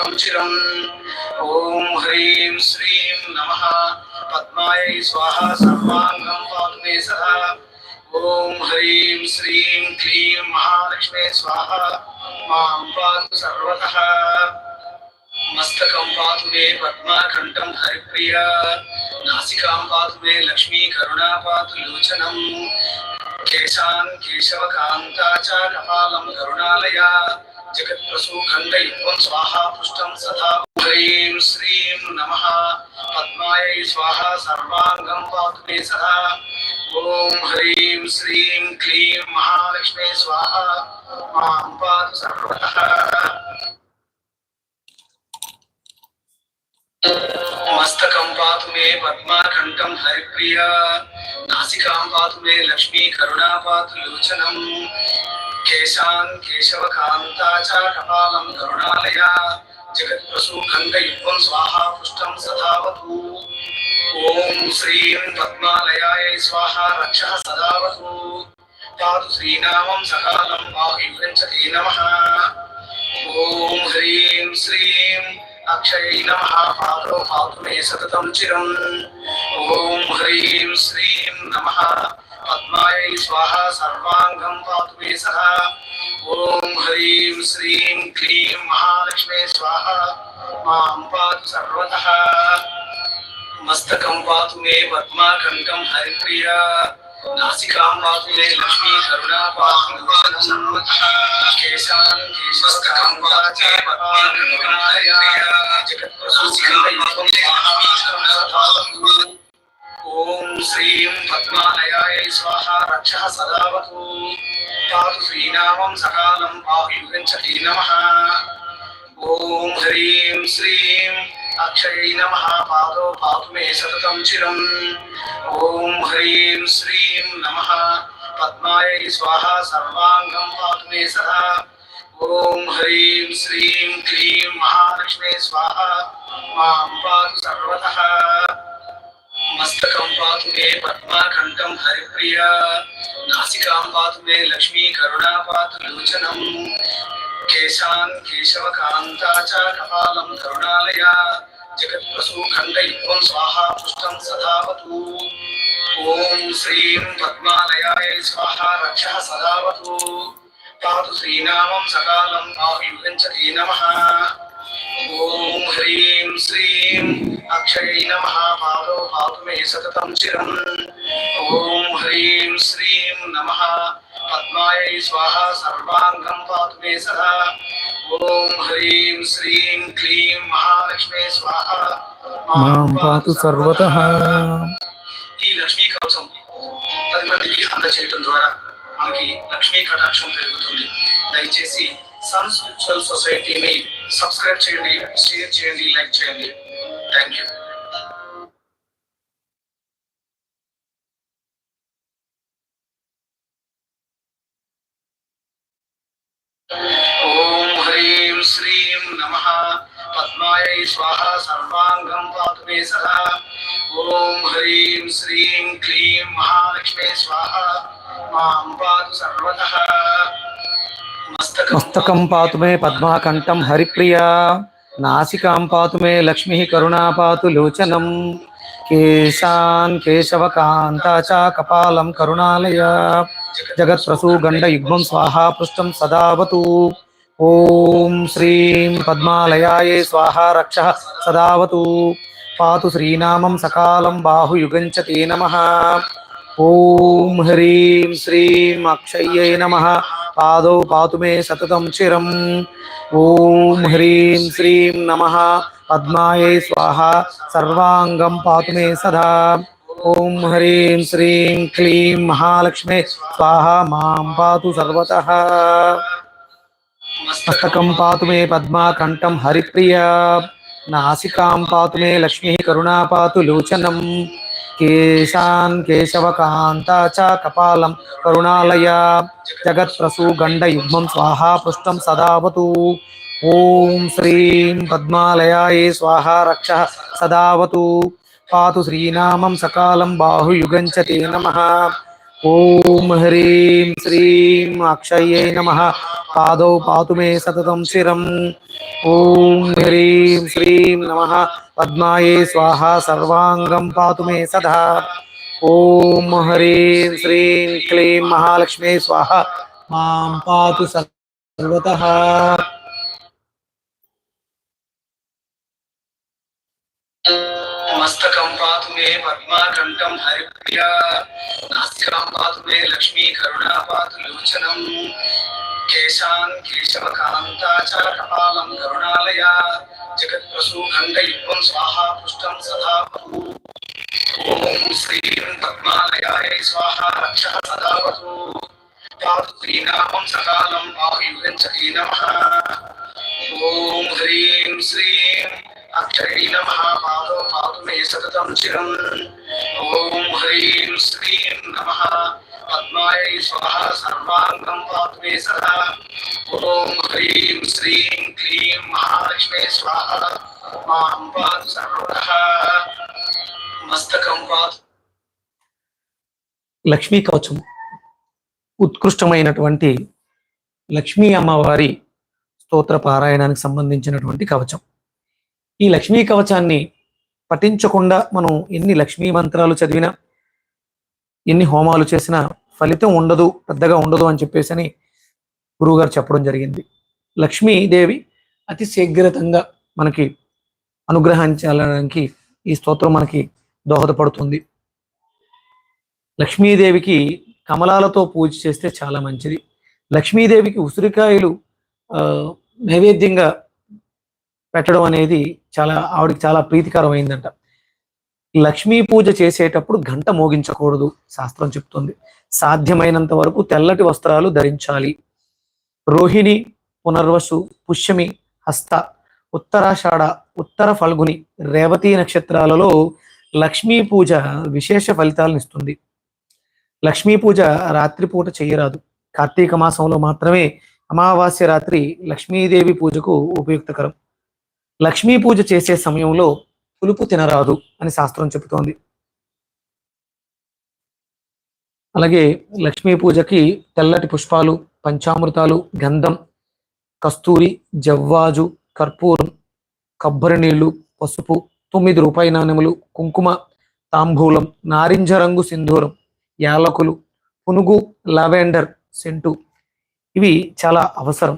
सततं चिरम् ॐ ह्रीं श्रीं नमः। पद्मायै स्वाहा सर्वाङ्गं मे सदा ॐ ह्रीं श्रीं क्लीं महालक्ष्मे स्वाहा। माँ पातु सर्वतः। मस्तकं पातु मे पद्माखण्डं हरिप्रिया। नासिकां पातु मे लक्ष्मी पातु लोचनम्। केशान् केशवकान्ता करुणालया। जगत्प्रसूखण्डयुग्मं स्वाहा पृष्ठं सदा ह्रीं श्रीं नमः। पद्मायै स्वाहा सर्वाङ्गं पातु मे सदा। ॐ ह्रीं श्रीं क्लीं महालक्ष्मे स्वाहा। माँ पातु सर्वतः। मस्तकं पातु मे पद्माखण्डं हरिप्रिया। नासिकां पातु मे लक्ष्मी, करुणा लोचनम्। केशान् केशवकान्ता च कपालं करुणालया। जगत्प्रसूखण्डयुग्मं स्वाहा पृष्ठं सदावतु ॐ श्रीं पद्मालयायै स्वाहा रक्षः सदावतु पातु श्रीनामं सकालं बाहुयुगञ्चते नमः। ॐ ह्रीं श्रीं अक्षयै नमः, पादौ पातु मे सततं चिरम्। ॐ ह्रीं श्रीं नमः। पद्मायै स्वाहा सर्वाङ्गं पातु मे सदा ॐ ह्रीं श्रीं क्लीं महालक्ष्मे स्वाहा। माँ पातु सर्वतः। मस्तकं पातु मे पद्माखण्डं हरिप्रिया। नासिकां पातु मे लक्ष्मी करुणा पातु सर्वतः केशान् केशवकां पातु मे पद्माखण्डनालया जगत्प्रसूखण्डयुग्मं स्वाहा ॐ श्रीं पद्मालयायै स्वाहा रक्षः सदावतु। पातु श्रीनामं सकालं बाहुयुगञ्चते नमः। ॐ ह्रीं श्रीं अक्षयै नमः, पादौ पातु मे सततं चिरम्। ॐ ह्रीं श्रीं नमः, पद्मायै स्वाहा सर्वाङ्गं पातु मे सदा। ॐ ह्रीं श्रीं क्लीं महालक्ष्मे स्वाहा, माँ पातु सर्वतः। मस्तकं पातु मे पद्माखण्डं हरिप्रिया। नासिकां पातु मे लक्ष्मी करुणा पातु लोचनम् केशान् केशवकान्ता च कपालं करुणालया। जगत्प्रसूखण्डयुग्मं स्वाहा पृष्ठं सदावतु। ॐ श्रीं पद्मालयायै स्वाहा रक्षः सदावतु। पातु श्रीनामं सकालं बाहुयुगञ्चते नमः। ॐ ह्रीं श्रीं अक्षयै नमः पादौ पातु मे सततं चिरम् ॐ ह्रीं श्रीं नमः पद्मायै स्वाहा सर्वाङ्गं पातु मे सदा ॐ ह्रीं श्रीं क्लीं महालक्ष्मे स्वाहा మాం పాతు సర్వతః ఈ లక్ష్మీ కవచం పది మందికి అందచేయడం ద్వారా మనకి లక్ష్మీ కటాక్షం పెరుగుతుంది దయచేసి సన్ స్పిరిచువల్ సొసైటీని సబ్స్క్రైబ్ చేయండి షేర్ చేయండి లైక్ చేయండి థ్యాంక్ యూ ఓం హ్రీం శ్రీం నమః పద్మాయై స్వాహా సర్వాంగం పాతు మే సదా ఓం హ్రీం శ్రీం క్లీం మహాలక్ష్మే స్వాహా మాం పాతు సర్వతః मस्तक पा मे पद्माकण्ठं हरिप्रिया, नासिका पातु मे लक्ष्मीः करुणा पातु लोचनं, केशान् केशवकान्ता च कपालम करुणालय जगत्प्रसूगण्डयुग्मं स्वाहा पृष्ठ सदावतु। ओम श्री पद्मालयायै स्वाहा रक्षा सदावतु। पातु श्रीनामं सकालं बाहुयुगं ते नमः। ॐ ह्रीं श्रीं अक्षय्यै नमः। పాదౌ పాతు మే సతతం చిరం ఓం హ్రీం శ్రీం నమ పద్మాయై స్వాహ సర్వాంగం పాతు మే సదా ఓం హ్రీం శ్రీం క్లీం మహాలక్ష్మే స్వాహ మాం పాతు సర్వత మస్తకం పాతు మే పద్మా కంఠం హరిప్రియా నాసికాం పాతు మే లక్ష్మీ కరుణా పాతు లోచనం కేశాన్ కేశవకాంతా చ కపాలం కరుణాలయ జగత్ప్రసూగండ యుగ్మం స్వాహా పృష్టం సదావతు ఓం శ్రీం పద్మాలయాయే స్వాహా రక్ష సదావతు పాతు శ్రీనామం సకాలం బాహుయుగం ओम ह्रीं श्रीं अक्षये नमः। पादौ पातु मे सततं शिरम् ॐ ह्रीं श्रीं नमः। पद्माये स्वाहा सर्वाङ्गं पातु मे सदा। ॐ ह्रीं श्रीं क्लीं महालक्ष्मी स्वाहा। माँ पातु सर्वतः। मस्तकं मे पद्मा कंठम हरिप्रिया, नास्यां पातु मे लक्ष्मी करुणा पातु लोचनम केशान केशव कांता च कपालं करुणालया जगत प्रसूखंडयुग्मं स्वाहा पुष्टं सदा भू ओम श्रीं पद्मालयाय स्वाहा रक्षः सदा भवतु पातु श्रीनामं सकालं पाहि युगं च नमः। ओम ह्रीं श्रीं పాదో సతతం చిరం ఓం హ్రీం శ్రీం పద్మాయ స్వాహ సర్వాంగం సదా ఓం హ్రీం శ్రీం క్లీం మహాలక్ష్మే స్వాహ మాం మస్తకం లక్ష్మీ కవచం. ఉత్కృష్టమైనటువంటి లక్ష్మీ అమ్మవారి స్తోత్ర పారాయణానికి సంబంధించినటువంటి కవచం. ఈ లక్ష్మీ కవచాన్ని పఠించకుండా మనం ఎన్ని లక్ష్మీ మంత్రాలు చదివినా ఎన్ని హోమాలు చేసినా ఫలితం ఉండదు పెద్దగా ఉండదు అని చెప్పేసి అని గురువుగారు చెప్పడం జరిగింది. లక్ష్మీదేవి అతి శీఘ్రతంగా మనకి అనుగ్రహించడానికి ఈ స్తోత్రం మనకి దోహదపడుతుంది. లక్ష్మీదేవికి కమలాలతో పూజ చేస్తే చాలా మంచిది. లక్ష్మీదేవికి ఉసిరికాయలు నైవేద్యంగా పెట్టడం అనేది చాలా ఆవిడకి చాలా ప్రీతికరమైందంట. లక్ష్మీ పూజ చేసేటప్పుడు గంట మోగించకూడదు శాస్త్రం చెప్తుంది. సాధ్యమైనంత వరకు తెల్లటి వస్త్రాలు ధరించాలి. రోహిణి పునర్వసు పుష్యమి హస్త ఉత్తరాషాఢ ఉత్తర ఫల్గుని రేవతి నక్షత్రాలలో లక్ష్మీ పూజ విశేష ఫలితాలను ఇస్తుంది. లక్ష్మీ పూజ రాత్రిపూట చేయరాదు. కార్తీక మాసంలో మాత్రమే అమావాస్య రాత్రి లక్ష్మీదేవి పూజకు ఉపయుక్తకరం. లక్ష్మీ పూజ చేసే సమయంలో పులుపు తినరాదు అని శాస్త్రం చెబుతోంది. అలాగే లక్ష్మీ పూజకి తెల్లటి పుష్పాలు పంచామృతాలు గంధం కస్తూరి జవ్వాజు కర్పూరం కొబ్బరి నీళ్ళు పసుపు తొమ్మిది రూపాయి నాణెములు కుంకుమ తాంబూలం నారింజ రంగు సింధూరం యాలకులు పునుగు లావెండర్ సెంటు. ఇవి చాలా అవసరం.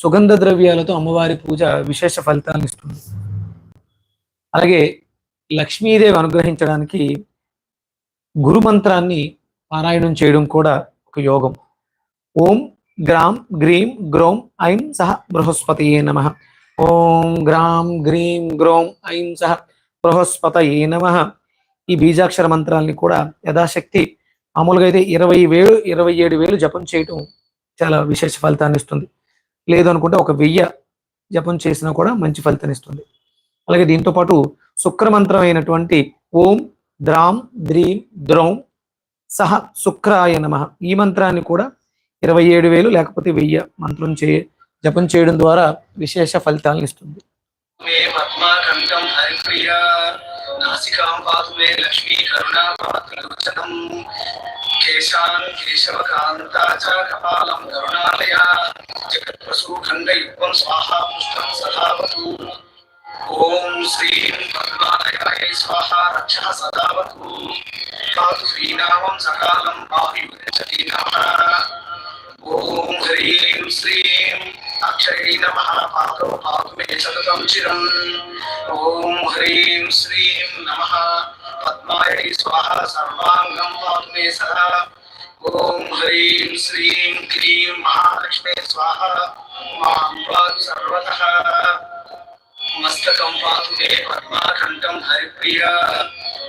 సుగంధ ద్రవ్యాలతో అమ్మవారి పూజ విశేష ఫలితాలను ఇస్తుంది. అలాగే లక్ష్మీదేవి అనుగ్రహించడానికి గురు మంత్రాన్ని పారాయణం చేయడం కూడా ఒక యోగం. ఓం గ్రాం గ్రీం గ్రోం ఐం సహ బృహస్పతయే నమ. ఓం గ్రాం గ్రీం గ్రోం ఐం సహ బృహస్పతయే నమ. ఈ బీజాక్షర మంత్రాల్ని కూడా యథాశక్తి మామూలుగా అయితే ఇరవై వేలు ఇరవై ఏడు వేలు జపం చేయటం చాలా విశేష ఫలితాన్ని ఇస్తుంది. లేదు అనుకుంటే ఒక వెయ్యి జపం చేసినా కూడా మంచి ఫలితాన్ని ఇస్తుంది. అలాగే దీంతో పాటు శుక్ర మంత్రం అయినటువంటి ఓం ద్రాం ద్రీం ద్రౌం సహ శుక్రాయ నమ ఈ మంత్రాన్ని కూడా ఇరవై ఏడు వేలు లేకపోతే వెయ్యి మంత్రం చే జపం చేయడం ద్వారా విశేష ఫలితాలను ఇస్తుంది. नासिकां पातु मे लक्ष्मी करुणा पात्रलोचनं केशान् केशवकान्ताचकपालं करुणालया। जगत्प्रसूखण्डयुग्मं स्वाहा पुष्टं सदावतु ॐ श्रीं पद्मालयाय स्वाहा रक्षः सदावतु पातु श्रीनामं सकालं पायुगच्छतीनाम्ना ॐ ह्रीं श्रीं अक्षयै नमः। पातु पातु मे सततं चिरम् ॐ ह्रीं श्रीं नमः। पद्मायै स्वाहा सर्वाङ्गं वाग्मे सदा। ॐ ह्रीं श्रीं क्रीं महालक्ष्मे स्वाहा। माँ पातु सर्वतः। मस्तकं पातु मे पद्माकण्ठं हरिप्रिया।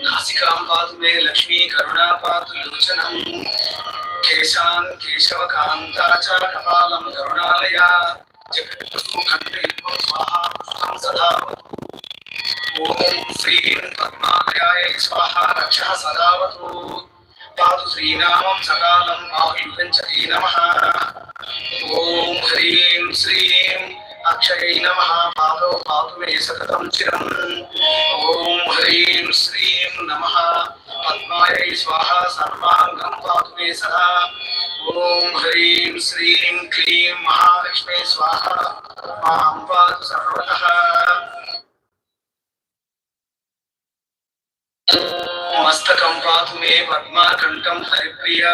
नासिकां पातु मे लक्ष्मी करुणा पातु लोचनं केशान् केशवकान्ता करुणालया। సదావతు పాదు శ్రీనామం సకాలం ఆయుర్గంచీ నమ ఓం హ్రీం శ్రీం అక్షయై నమ పాదో పాదు మే సతతం చిరం ఓం హ్రీం శ్రీం నమ పద్మాయై స్వాహ సర్వాంగం పాదు మే సదా ॐ ह्रीं श्रीं क्लीं महालक्ष्मी स्वाहा माँ सर्वतः। मस्तकं पातु मे पद्माकण्ठं हरिप्रिया,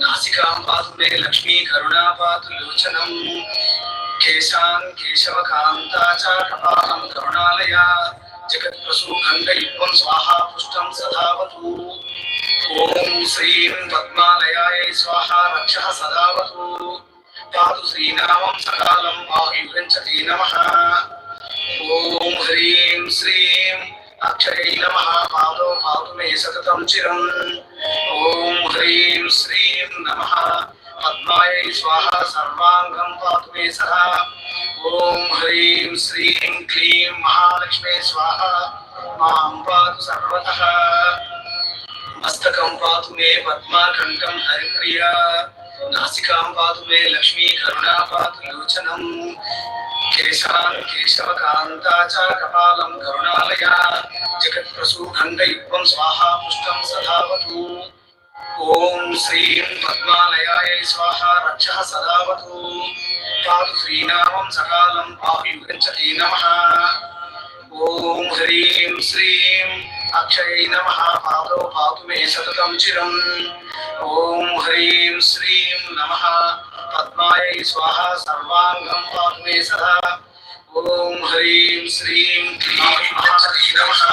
नासिकां पातु मे लक्ष्मी, करुणा पातु लोचनम् केशान् केशवकान्ता च कपालं करुणालया जगत्प्रसूखण्डयुग्मं स्वाहा पुष्टं सदावतु। ॐ श्रीं पद्मालयायै स्वाहा रक्षः सदावतु। पातु श्रीनामं सकालं पाहुयुगञ्चति नमः। ॐ ह्रीं श्रीं अक्षयै नमः, पादौ पातु मे सततं चिरम्। ॐ ह्रीं श्रीं नमः, पद्मायै स्वाहा सर्वाङ्गं पातु मे सदा ॐ ह्रीं श्रीं क्लीं महालक्ष्मी स्वाहा, माँ पातु सर्वतः। मस्तकं पातु मे पद्माकण्ठं हरिप्रिया, नासिकां पातु मे लक्ष्मी, करुणा पातु लोचनम् केशान्, केशवकान्ता च कपालं करुणालया जगत्प्रसूखण्डयुग्मं स्वाहा पुष्टं सदावतु। ॐ श्रीं पद्मालयायै स्वाहा, रक्षः सदावतु। पातु श्रीनामं सकालं पाहुयुगञ्चति नमः। ॐ ह्रीं श्रीं अक्षयै नम, पाद पातु मे सततम चिरम् ॐ ह्रीं श्रीं नमः पद्माय स्वाहा सर्वांगं पातु मे सदा ॐ ह्रीं श्रीं क्लीं नमः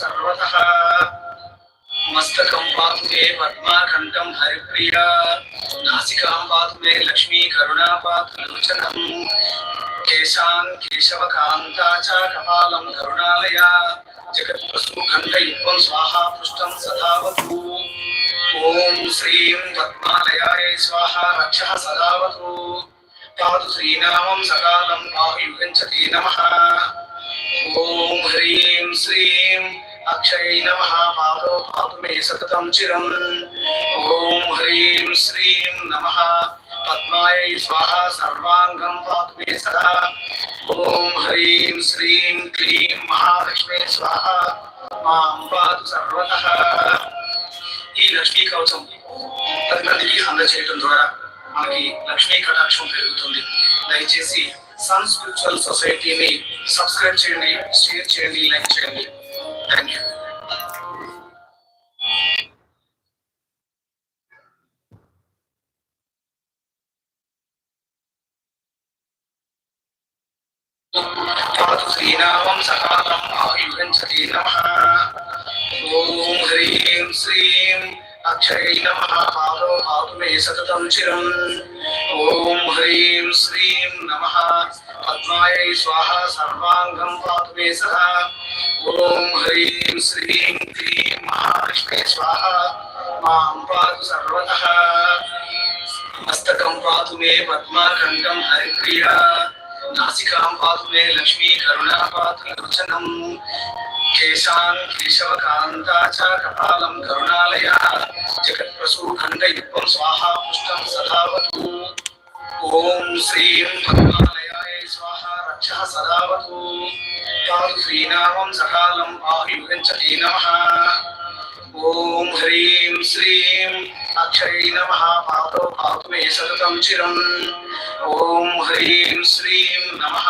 सर्वतः। मस्तकं पातु मे पद्माकण्ठं हरिप्रिया। नासिकां पातु मे लक्ष्मी, करुणा पातु लोचनम्। केशान् केशवकान्ता च कपालं करुणालया। जगत्प्रसूखण्डयुग्मं स्वाहा पृष्ठं सदावतु। ॐ श्रीं पद्मालयायै स्वाहा, रक्षः सदावतु। पातु श्रीनामं सकालं पाहुयुगञ्चति नमः। ॐ ह्रीं श्रीं अक्षयै नमः पादौ पातु मे सततं चिरम् ॐ ह्रीं श्रीं नमः पद्मायै स्वाहा सर्वाङ्गं पातु मे सदा ॐ ह्रीं श्रीं क्लीं महालक्ष्मी स्वाहा मां पातु सर्वतः ఈ లక్ష్మీ కవచం పది మందికి అందజేయడం ద్వారా మనకి లక్ష్మీ కటాక్షం పెరుగుతుంది దయచేసి సన్ స్పిరిచువల్ సొసైటీని సబ్స్క్రైబ్ చేయండి షేర్ చేయండి లైక్ చేయండి अक्षयै नमः कालो कातुमे सततं चिरम् ॐ ह्रीं श्रीं नमः। पद्मायै स्वाहा सर्वाङ्गं पातु मे ओम ह्रीं श्रीं क्लीं महालक्ष्मी स्वाहा। माँ पातु सर्वतः। मस्तकं पातु मे पद्माकण्ठं हरिप्रिया। नासिकां पातु मे लक्ष्मी करुणा पातु लोचनं केशां केशवकान्ता च कपालं करुणालया। जगत्प्रसूखण्डयुग्मं स्वाहा पुष्टं सदावतु। ॐ श्रीं पद्मालय पातु श्रीनामं सकालं पाहुयुगञ्चति नमः। ॐ ह्रीं श्रीं अक्षयै नमः। पादौ पातु मे सततं चिरम् ॐ ह्रीं श्रीं नमः।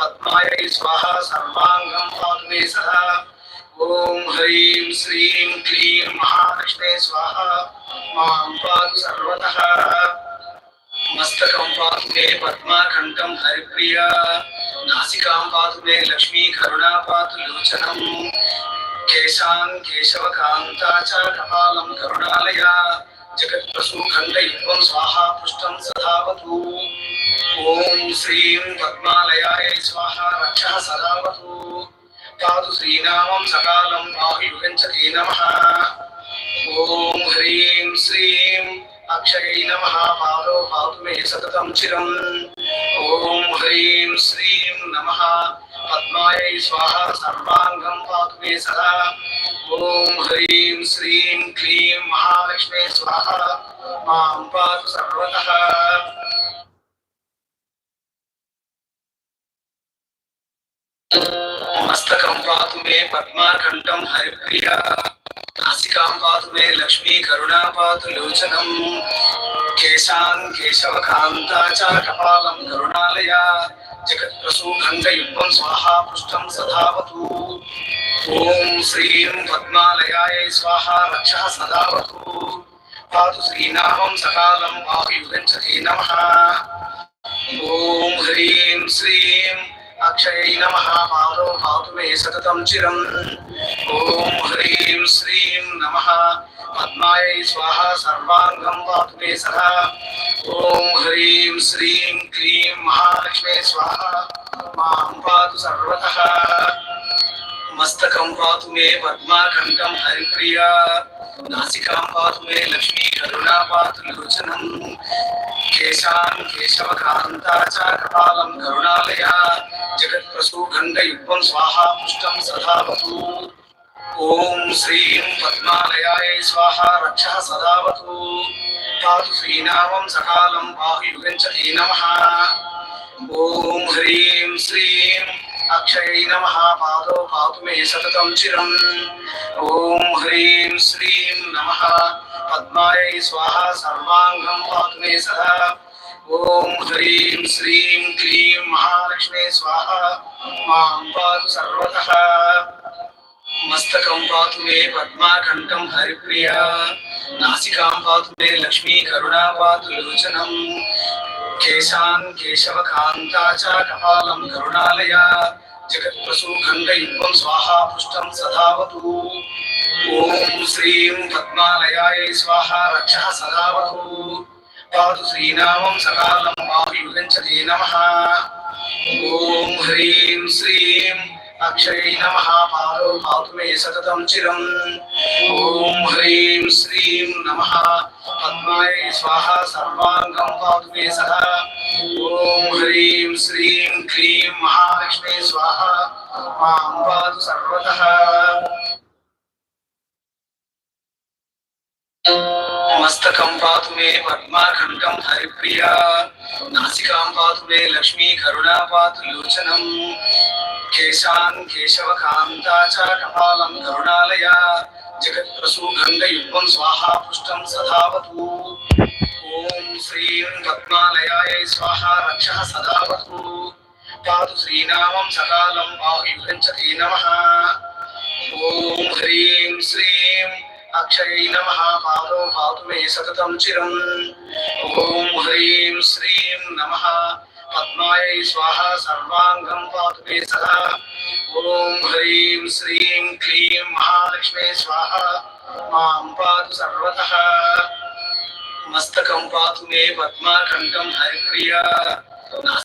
पद्मायै स्वाहा सर्वाङ्गं पातु मे सदा ॐ ह्रीं श्रीं क्लीं महालक्ष्मी स्वाहा माँ पातु सर्वतः। मस्तकं पातु मे पद्माकण्ठं हरिप्रिया। नासिकां पातु मे लक्ष्मी करुणा पातु लोचनम् केशान् केशवकान्ता च कपालं करुणालया। जगत्प्रसूखण्डयुग्मं स्वाहा पृष्ठं सदावतु। ॐ श्रीं पद्मालयाय स्वाहा रक्षः सदावतु। पातु श्रीनामं सकालं पाहुयुगञ्चति नमः। ॐ ह्रीं श्रीं अक्षयै नमः। पादौ पातु मे सततं चिरम्। ॐ ह्रीं श्रीं नमः। पद्मायै स्वाहा सर्वाङ्गं पातु मे सदा। ॐ ह्रीं श्रीं क्लीं महालक्ष्मी स्वाहा। माँ पातु सर्वतः। मस्तकं पातु मे पद्माकण्ठं हरिप्रिया। नासिकां पातु मे लक्ष्मी करुणा पातु लोचनम्। केशान् केशवकान्ता च कपालं करुणालया। जगत्प्रसूखण्डयुग्मं स्वाहा पृष्ठं सदावतु ॐ श्रीं पद्मालयायै स्वाहा रक्षः सदावतु। पातु श्रीनामं सकालं वायुगच्छति नमः। ॐ ह्रीं श्रीं अक्षयै नमः पादौ पातु मे सततं चिरम् ॐ ह्रीं श्रीं नमः पद्मायै स्वाहा सर्वाङ्गं पातु मे सदा ॐ ह्रीं श्रीं क्लीं महालक्ष्मी स्वाहा माँ पातु सर्वतः मस्तकं पातु मे पद्माकण्ठं हरिप्रिया, नासिकां पातु मे लक्ष्मी, करुणा पातु लोचनम् केशान् केशवकान्ता च कपालं करुणालया जगत्प्रसूखण्डयुग्मं स्वाहा पुष्टं सदावतु ॐ श्रीं पद्मालयायै स्वाहा रक्षः सदावतु पातु श्रीनामं सकालं बाहुयुगञ्चति नमः। ॐ ह्रीं श्रीं अक्षयै नमः पादौ पातु मे सततं चिरम् ॐ ह्रीं श्रीं नमः पद्मायै स्वाहा सर्वाङ्गं पातु मे सदा ॐ ह्रीं श्रीं क्लीं महालक्ष्मी स्वाहा माँ मे पद्माकण्ठं हरिप्रिया नासिकां पातु मे लक्ष्मी करुणा पातु लोचनम् केशान् केशवकान्ता च कपालं करुणालया। जगत्प्रसूखण्डयुग्मं स्वाहा पृष्ठं सदावतु। ॐ श्रीं पद्मालयायै स्वाहा रक्षः सदावतु। पातु श्रीनामं सकालं वायुगच्छति नमः। ॐ ह्रीं श्रीं अक्षयै नमः, पादौ पातु मे सततं चिरम्। ॐ ह्रीं श्रीं पद्मायै स्वाहा सर्वाङ्गं पातु मे ॐ ह्रीं श्रीं क्लीं महालक्ष्मी स्वाहा। माँ पातु सर्वतः। मस्तकं पातु मे पद्माकण्ठं हरिप्रिया। नासिकां पातु मे लक्ष्मी करुणा पातु लोचनम्। केशान् केशवकान्ता कपालं करुणालया। जगत्प्रसूखण्डयुग्मं स्वाहा पृष्ठं सदावतु ॐ श्रीं पद्मालयायै स्वाहा रक्षः सदावतु पातु श्रीनामं सकालं बाहुयुगच्छति नमः। ॐ ह्रीं श्रीं अक्षयै नमः। पादौ पातु मे सततं चिरम्। ॐ ह्रीं श्रीं नमः। पद्मायै स्वाहा सर्वाङ्गं पातु मे सदा। ॐ ह्रीं श्रीं क्लीं महालक्ष्मी स्वाहा। माँ पातु सर्वतः। मस्तकं पातु मे पद्माकण्ठं हरिप्रिया।